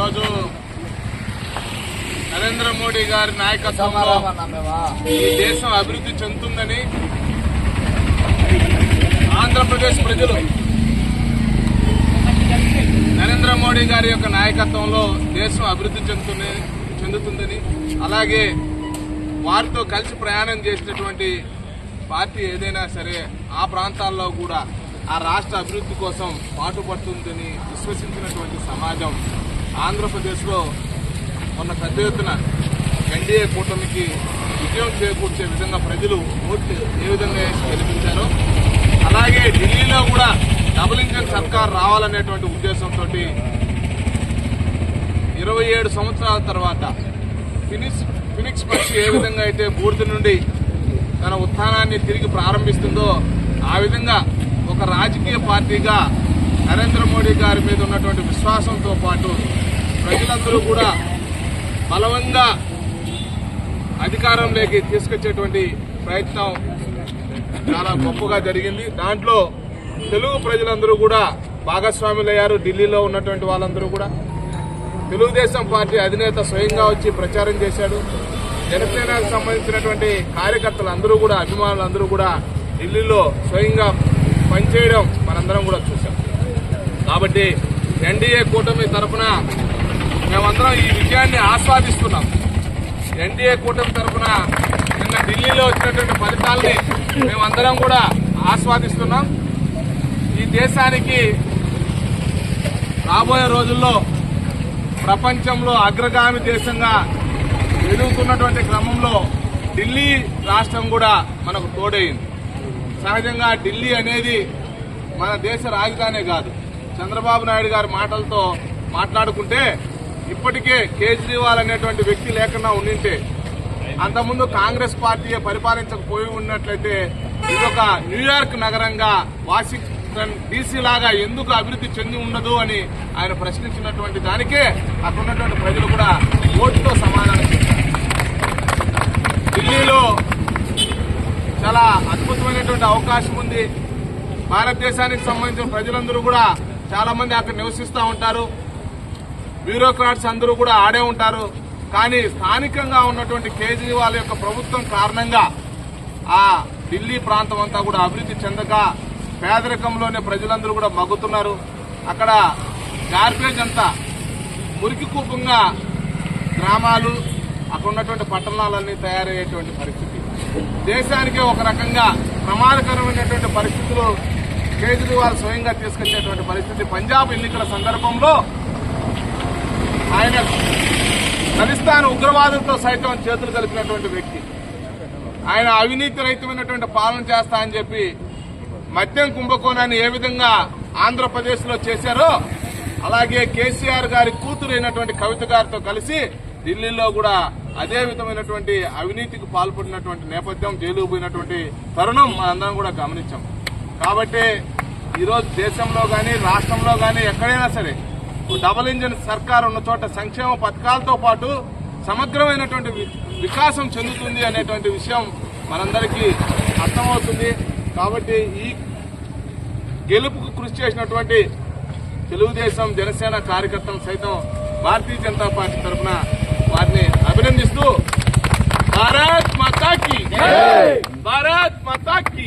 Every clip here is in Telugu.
ఈరోజు నరేంద్ర మోడీ గారి నాయకత్వంలో ఈ దేశం అభివృద్ధి చెందుతుందని ఆంధ్రప్రదేశ్ ప్రజలు నరేంద్ర మోడీ గారి యొక్క నాయకత్వంలో దేశం అభివృద్ధి చెందుతుంది చెందుతుందని అలాగే వారితో కలిసి ప్రయాణం చేసినటువంటి పార్టీ ఏదైనా సరే ఆ ప్రాంతాల్లో కూడా ఆ రాష్ట్ర అభివృద్ధి కోసం పాటుపడుతుందని విశ్వసించినటువంటి సమాజం ఆంధ్రప్రదేశ్లో మొన్న పెద్ద ఎత్తున ఎన్డీఏ కూటమికి విజయం చేకూర్చే విధంగా ప్రజలు ఓట్లు ఏ విధంగా గెలిపించారో అలాగే ఢిల్లీలో కూడా డబుల్ ఇంజన్ సర్కార్ రావాలనేటువంటి ఉద్దేశంతో ఇరవై ఏడు సంవత్సరాల తర్వాత ఫినిక్స్ ఫినిక్స్ పక్షి ఏ విధంగా అయితే బూర్తి నుండి తన ఉత్థానాన్ని తిరిగి ప్రారంభిస్తుందో ఆ విధంగా ఒక రాజకీయ పార్టీగా నరేంద్ర మోడీ గారి మీద ఉన్నటువంటి విశ్వాసంతో పాటు ప్రజలందరూ కూడా బలవంగా అధికారంలోకి తీసుకొచ్చేటువంటి ప్రయత్నం చాలా గొప్పగా జరిగింది. దాంట్లో తెలుగు ప్రజలందరూ కూడా భాగస్వాములయ్యారు. ఢిల్లీలో ఉన్నటువంటి వాళ్ళందరూ కూడా. తెలుగుదేశం పార్టీ అధినేత స్వయంగా వచ్చి ప్రచారం చేశాడు. జనసేనకు సంబంధించినటువంటి కార్యకర్తలు అందరూ కూడా అభిమానులు అందరూ కూడా ఢిల్లీలో స్వయంగా పనిచేయడం మనందరం కూడా చూసాం కాబట్టి ఎన్డీఏ కూటమి తరఫున మేమందరం ఈ విజయాన్ని ఆస్వాదిస్తున్నాం. ఎన్డీఏ కూటమి తరఫున నిన్న ఢిల్లీలో వచ్చినటువంటి ఫలితాల్ని మేమందరం కూడా ఆస్వాదిస్తున్నాం. ఈ దేశానికి రాబోయే రోజుల్లో ప్రపంచంలో అగ్రగామి దేశంగా ఎదుగుతున్నటువంటి క్రమంలో ఢిల్లీ రాష్ట్రం కూడా మనకు తోడైంది సహజంగా ఢిల్లీ అనేది మన దేశ రాజధానే కాదు. చంద్రబాబు నాయుడు గారి మాటలతో మాట్లాడుకుంటే ఇప్పటికే కేజ్రీవాల్ అనేటువంటి వ్యక్తి లేకుండా ఉండింటే అంతకుముందు కాంగ్రెస్ పార్టీ పరిపాలించకపోయి ఉన్నట్లయితే ఇది ఒక న్యూయార్క్ నగరంగా వాషింగ్టన్ డీసీ లాగా ఎందుకు అభివృద్ధి చెంది ఉండదు అని ఆయన ప్రశ్నించినటువంటి దానికే అక్కడ ఉన్నటువంటి ప్రజలు కూడా ఓటుతో సమాధానం ఢిల్లీలో చాలా అద్భుతమైనటువంటి అవకాశం ఉంది. భారతదేశానికి సంబంధించిన ప్రజలందరూ కూడా చాలామంది అక్కడ నివసిస్తూ ఉంటారు. బ్యూరోక్రాట్స్ అందరూ కూడా ఆడే ఉంటారు. కానీ స్థానికంగా ఉన్నటువంటి కేజ్రీవాల్ యొక్క ప్రభుత్వం కారణంగా ఆ ఢిల్లీ ప్రాంతం అంతా కూడా అభివృద్ధి చెందక పేదరికంలోనే ప్రజలందరూ కూడా మగ్గుతున్నారు. అక్కడ గార్బేజ్ అంతా మురికి కూపంగా గ్రామాలు అక్కడ ఉన్నటువంటి పట్టణాలన్నీ తయారయ్యేటువంటి పరిస్థితి. దేశానికే ఒక రకంగా ప్రమాదకరమైనటువంటి పరిస్థితులు కేజ్రీవాల్ స్వయంగా తీసుకొచ్చేటువంటి పరిస్థితి పంజాబ్ ఎన్నికల సందర్భంలో ఆయన ఖలిస్తాన్ ఉగ్రవాదంతో సైతం చేతులు కలిపినటువంటి వ్యక్తి. ఆయన అవినీతి రహితమైనటువంటి పాలన చేస్తా అని చెప్పి మద్యం కుంభకోణాన్ని ఏ విధంగా ఆంధ్రప్రదేశ్లో చేశారో అలాగే కేసీఆర్ గారి కూతురు అయినటువంటి కవిత గారితో కలిసి ఢిల్లీలో కూడా అదే విధమైనటువంటి అవినీతికి పాల్పడినటువంటి నేపథ్యం జైలు పోయినటువంటి తరుణం మనందరం కూడా గమనించాం. కాబట్టి ఈరోజు దేశంలో కానీ రాష్ట్రంలో కానీ ఎక్కడైనా సరే డబుల్ ఇంజిన్ సర్కార్ ఉన్న చోట సంక్షేమ పథకాలతో పాటు సమగ్రమైనటువంటి వికాసం చెందుతుంది అనేటువంటి విషయం మనందరికీ అర్థమవుతుంది. కాబట్టి ఈ గెలుపుకు కృషి చేసినటువంటి తెలుగుదేశం జనసేన కార్యకర్తలు సైతం భారతీయ జనతా పార్టీ తరఫున వారిని అభినందిస్తూ భారత్ మాతాకి భారత్ మాతాకి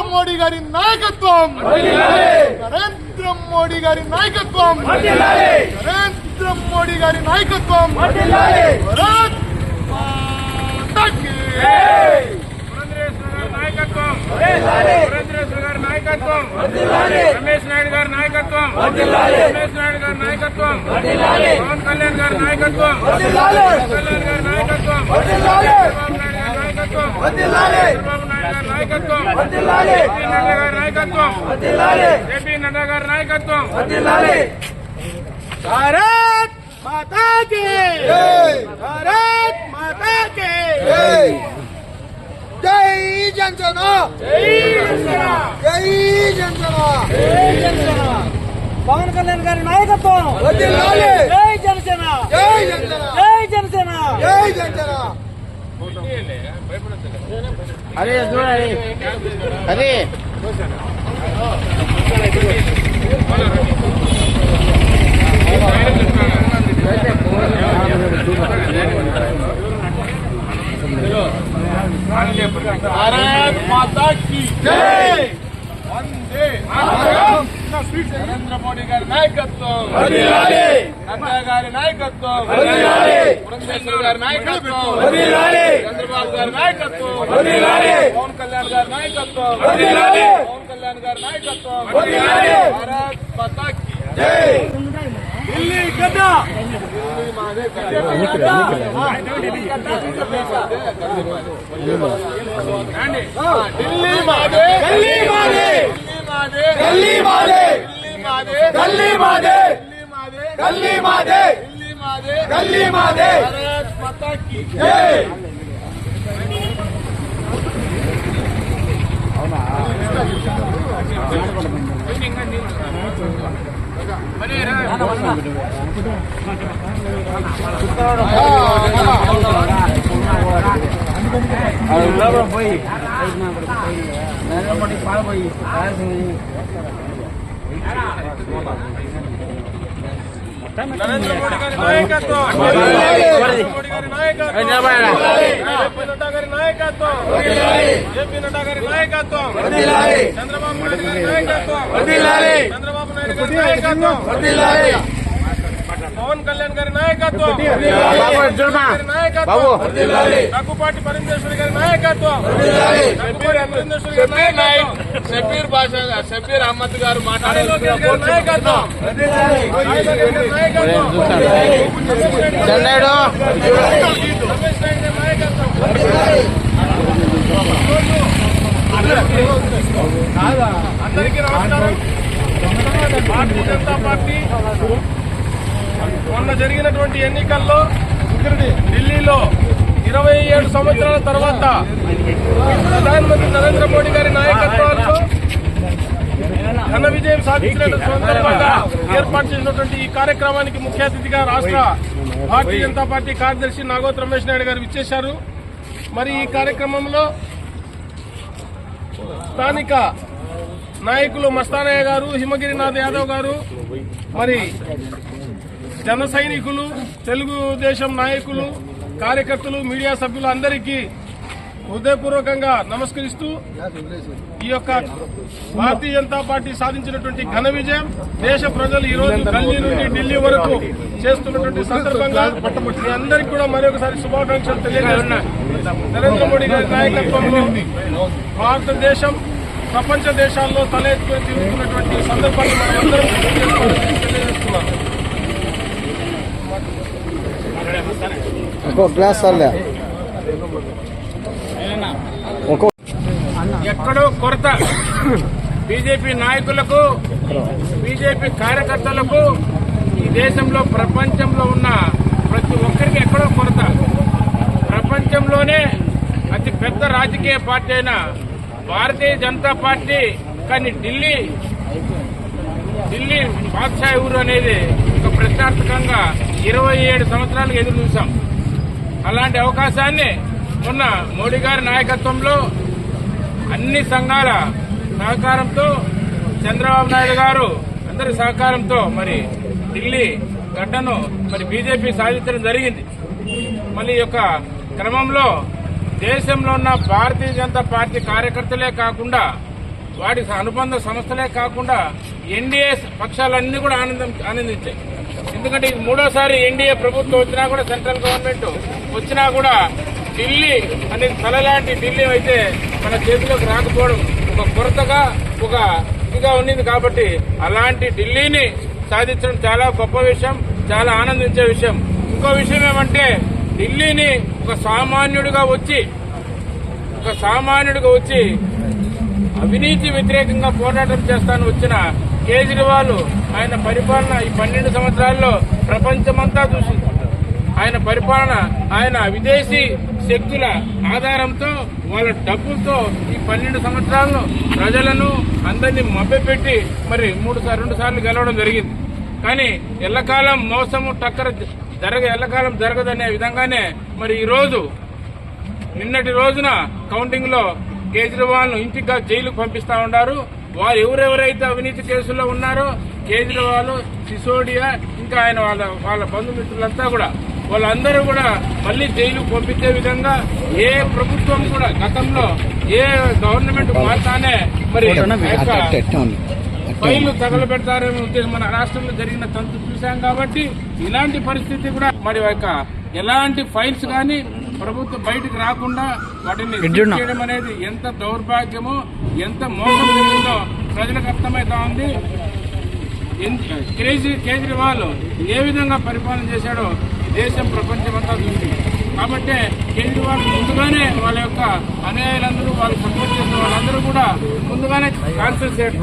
మోడీ గారి నాయకత్వం. నరేంద్ర మోడీ గారి నాయకత్వం. నరేంద్ర మోడీ గారి నాయకత్వం. భారత్ మాతాకి. గారి నాయకత్వం. నాయకత్వం. రమేష్ నాయుడు గారి నాయకత్వం. రమేష్ నాయుడు గారి నాయకత్వం. పవన్ కళ్యాణ్ గారి నాయకత్వం. పవన్ కళ్యాణ్ గారి నాయకత్వం. చంద్రబాబు నాయుడు గారి నాయకత్వం చంద్రబాబు నాయుడు గారి నాయకత్వం శ్రీనగర్ గారి నాయకత్వం నాయకత్వం జేపీ నడ్డా గారి నాయకత్వం భారత్ మాతా కి భారత్ మాతా కి జై జనసేన జై జనసేన పవన్ కళ్యాణ్ గారి నాయకత్వం వర్ధిల్లాలి. జై జనసేన अरे अरे। अरे माता की जय। वंदे मातरम। నరేంద్ర మోడీ గారి నాయకత్వం నడ్డా గారి నాయకత్వం పురంధేశ్వరి గారి నాయకత్వం చంద్రబాబు గారి నాయకత్వం పవన్ కళ్యాణ్ గారి నాయకత్వం పవన్ కళ్యాణ్ గారి నాయకత్వం భారత్ మాతా కి ఢిల్లీ గడ్డ రండి. ఢిల్లీ మాదే గల్లీ మాదే ఢిల్లీ మాదే గల్లీ మాదే ఢిల్లీ మాదే గల్లీ మాదే ఢిల్లీ మాదే గల్లీ మాదే ఢిల్లీ మాదే గల్లీ మాదే భారత్ మాతా కి జై నరేంద్ర మోడీ గారి నాయకత్వం నరేంద్ర మోడీ గారి నాయకత్వం జేపీ నడ్డా గారి నాయకత్వం జేపీ నడ్డా గారి నాయకత్వం చంద్రబాబు నాయుడు గారి నాయకత్వం చంద్రబాబు నాయుడు గారి నాయకత్వం పవన్ కళ్యాణ్ గారి నాయకత్వం గారి నాయకత్వం దగ్గుపాటి పరమేశ్వరి గారి నాయకత్వం దగ్గుపాటి పరమేశ్వరి గారి నాయకత్వం షబీర్ భాష షబీర్ అహ్మద్ గారు మాట్లాడారు నాయకత్వం నాయకత్వం చెన్నైడు రమేష్ నాయుడు గారి నాయకత్వం అందరికీ నమస్కారం. భారతీయ జనతా పార్టీ మొన్న జరిగినటువంటి ఎన్నికల్లో ఢిల్లీలో ఇరవై ఏడు సంవత్సరాల తర్వాత ప్రధానమంత్రి నరేంద్ర మోడీ గారి నాయకత్వంలో ఘన విజయం సాధించిన సందర్భంగా ఏర్పాటు చేసినటువంటి ఈ కార్యక్రమానికి ముఖ్య అతిథిగా రాష్ట్ర భారతీయ జనతా పార్టీ కార్యదర్శి నాగోత్ రమేష్ నాయుడు గారు విచ్చేశారు. మరి ఈ కార్యక్రమంలో స్థానిక నాయకులు మస్తానయ్య గారు హిమగిరినాథ్ యాదవ్ గారు మరి జన సైనికులు తెలుగుదేశం నాయకులు కార్యకర్తలు మీడియా సభ్యులు అందరికీ హృదయపూర్వకంగా నమస్కరిస్తూ ఈ యొక్క భారతీయ జనతా పార్టీ సాధించినటువంటి ఘన విజయం దేశ ప్రజలు ఈ రోజు ఢిల్లీ నుండి ఢిల్లీ వరకు చేస్తున్నటువంటి సందర్భంగా మీ అందరికీ కూడా మరొకసారి శుభాకాంక్షలు తెలియజేస్తున్నాయి నరేంద్ర మోడీ గారి నాయకత్వంలో భారతదేశం ప్రపంచ దేశాల్లో తలెత్తుకొని తిరుగుతున్నటువంటి సందర్భాన్ని మనం అందరం తెలియజేస్తున్నాం. ఇంకో గ్లాస్ అల్లే. ఎక్కడో కొరత. బీజేపీ నాయకులకు బీజేపీ కార్యకర్తలకు ఈ దేశంలో ప్రపంచంలో ఉన్న ప్రతి ఒక్కరికి ఎక్కడో కొరత. ప్రపంచంలోనే అతి పెద్ద రాజకీయ పార్టీ అయిన భారతీయ జనతా పార్టీ కానీ ఢిల్లీ ఢిల్లీ బాద్షాయి ఊరు అనేది ఒక ప్రశ్నార్థకంగా ఇరవై ఏడు సంవత్సరాలకు ఎదురు చూసాం అలాంటి అవకాశాన్ని మొన్న మోడీ గారి నాయకత్వంలో అన్ని సంఘాల సహకారంతో చంద్రబాబు నాయుడు గారు అందరి సహకారంతో మరి ఢిల్లీ గడ్డను మరి బీజేపీ సాధించడం జరిగింది. మళ్ళీ యొక్క క్రమంలో దేశంలో ఉన్న భారతీయ జనతా పార్టీ కార్యకర్తలే కాకుండా వాటి అనుబంధ సంస్థలే కాకుండా ఎన్డీఏ పక్షాలన్నీ కూడా ఆనందం ఆనందించాయి. ఎందుకంటే ఇది మూడోసారి ఎన్డీఏ ప్రభుత్వం వచ్చినా కూడా సెంట్రల్ గవర్నమెంట్ వచ్చినా కూడా ఢిల్లీ అనేది తలలాంటి ఢిల్లీ అయితే మన చేతిలోకి రాకపోవడం ఒక కొరతగా ఒక ఇదిగా ఉండింది కాబట్టి అలాంటి ఢిల్లీని సాధించడం చాలా గొప్ప విషయం చాలా ఆనందించే విషయం. ఇంకో విషయం ఏమంటే ఢిల్లీని ఒక సామాన్యుడిగా వచ్చి ఒక సామాన్యుడిగా వచ్చి అవినీతి వ్యతిరేకంగా పోరాటం చేస్తాను వచ్చిన కేజ్రీవాల్ ఆయన పరిపాలన ఈ పన్నెండు సంవత్సరాల్లో ప్రపంచమంతా చూసింది. ఆయన పరిపాలన ఆయన విదేశీ శక్తుల ఆధారంతో వాళ్ళ డబ్బులతో ఈ పన్నెండు సంవత్సరాలను ప్రజలను అందరినీ మభ్యపెట్టి మరి మూడు సార్లు రెండు సార్లు గెలవడం జరిగింది. కానీ ఎల్లకాలం మోసము టక్కర జరగ ఎల్లకాలం జరగదనే విధంగానే మరి ఈ రోజు నిన్నటి రోజున కౌంటింగ్లో కేజ్రీవాల్ను జైలుకు పంపిస్తా ఉన్నారు. వారు ఎవరెవరైతే అవినీతి కేసుల్లో ఉన్నారో కేజ్రీవాల్ సిసోడియా ఇంకా ఆయన వాళ్ళ వాళ్ళ బంధుమిత్రులంతా కూడా వాళ్ళందరూ కూడా మళ్ళీ జైలుకు పంపించే విధంగా ఏ ప్రభుత్వం కూడా గతంలో ఏ గవర్నమెంట్ మారుతానే మరి ఫైళ్ళు తగలబెడతారనే ఉద్దేశం. మన రాష్ట్రంలో జరిగిన తంతు చూశాం కాబట్టి ఇలాంటి పరిస్థితి కూడా మరి యొక్క ఎలాంటి ఫైల్స్ కానీ ప్రభుత్వం బయటకు రాకుండా వాటిని చేయడం అనేది ఎంత దౌర్భాగ్యమో ఎంత మోసం జరిగిందో ప్రజలకు అర్థమవుతా ఉంది. కేజ్రీ కేజ్రీవాల్ ఏ విధంగా పరిపాలన చేశాడో దేశం ప్రపంచమంతా చూసింది. కాబట్టి కేజ్రీవాల్ ముందుగానే వాళ్ళ యొక్క అనుయాయులందరూ వాళ్ళు సపోర్ట్ చేసిన వాళ్ళందరూ కూడా ముందుగానే కాన్ఫరెన్స్ హెడ్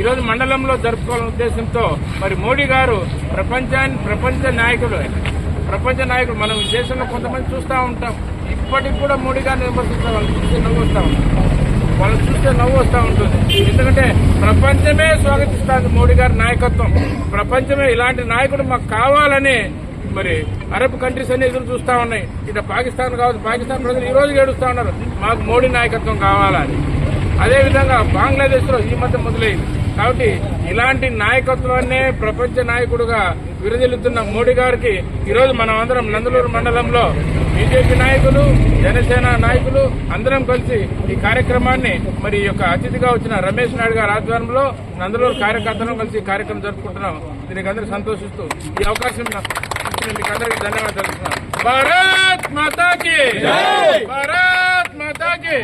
ఈరోజు మండలంలో జరుపుకోవాలనే ఉద్దేశంతో మరి మోడీ గారు ప్రపంచాన్ని ప్రపంచ నాయకులు ప్రపంచ నాయకుడు మనం దేశంలో కొంతమంది చూస్తూ ఉంటాం. ఇప్పటికి కూడా మోడీ గారిని విమర్శించే వాళ్ళు చూస్తే నవ్వు వాళ్ళు చూస్తే నవ్వు వస్తూ ఉంటుంది. ఎందుకంటే ప్రపంచమే స్వాగతిస్తుంది మోడీ గారి నాయకత్వం. ప్రపంచమే ఇలాంటి నాయకుడు మాకు కావాలని మరి అరబ్ కంట్రీస్ అన్ని ఎదురు చూస్తూ ఉన్నాయి. ఇటు పాకిస్తాన్ కావచ్చు పాకిస్తాన్ ప్రజలు ఈ రోజు ఏడుస్తూ ఉన్నారు. మాకు మోడీ నాయకత్వం కావాలని అదేవిధంగా బంగ్లాదేశ్లో ఈ మధ్య మొదలైంది. కాబట్టి ఇలాంటి నాయకత్వాన్నే ప్రపంచ నాయకుడుగా విరజిల్లుతున్న మోడీ గారికి ఈరోజు మనం అందరం నందలూరు మండలంలో బీజేపీ నాయకులు జనసేన నాయకులు అందరం కలిసి ఈ కార్యక్రమాన్ని మరి యొక్క అతిథిగా వచ్చిన రమేష్ నాయుడు గారి ఆధ్వర్యంలో నందలూరు కార్యకర్తలను కలిసి ఈ కార్యక్రమం జరుపుకుంటున్నాం. దీనికి అందరూ సంతోషిస్తూ ఈ అవకాశం మీకు అందరికీ ధన్యవాదాలు తెలుపుతున్నాను భారత్ మాతాకి! భారత్ మాతాకి!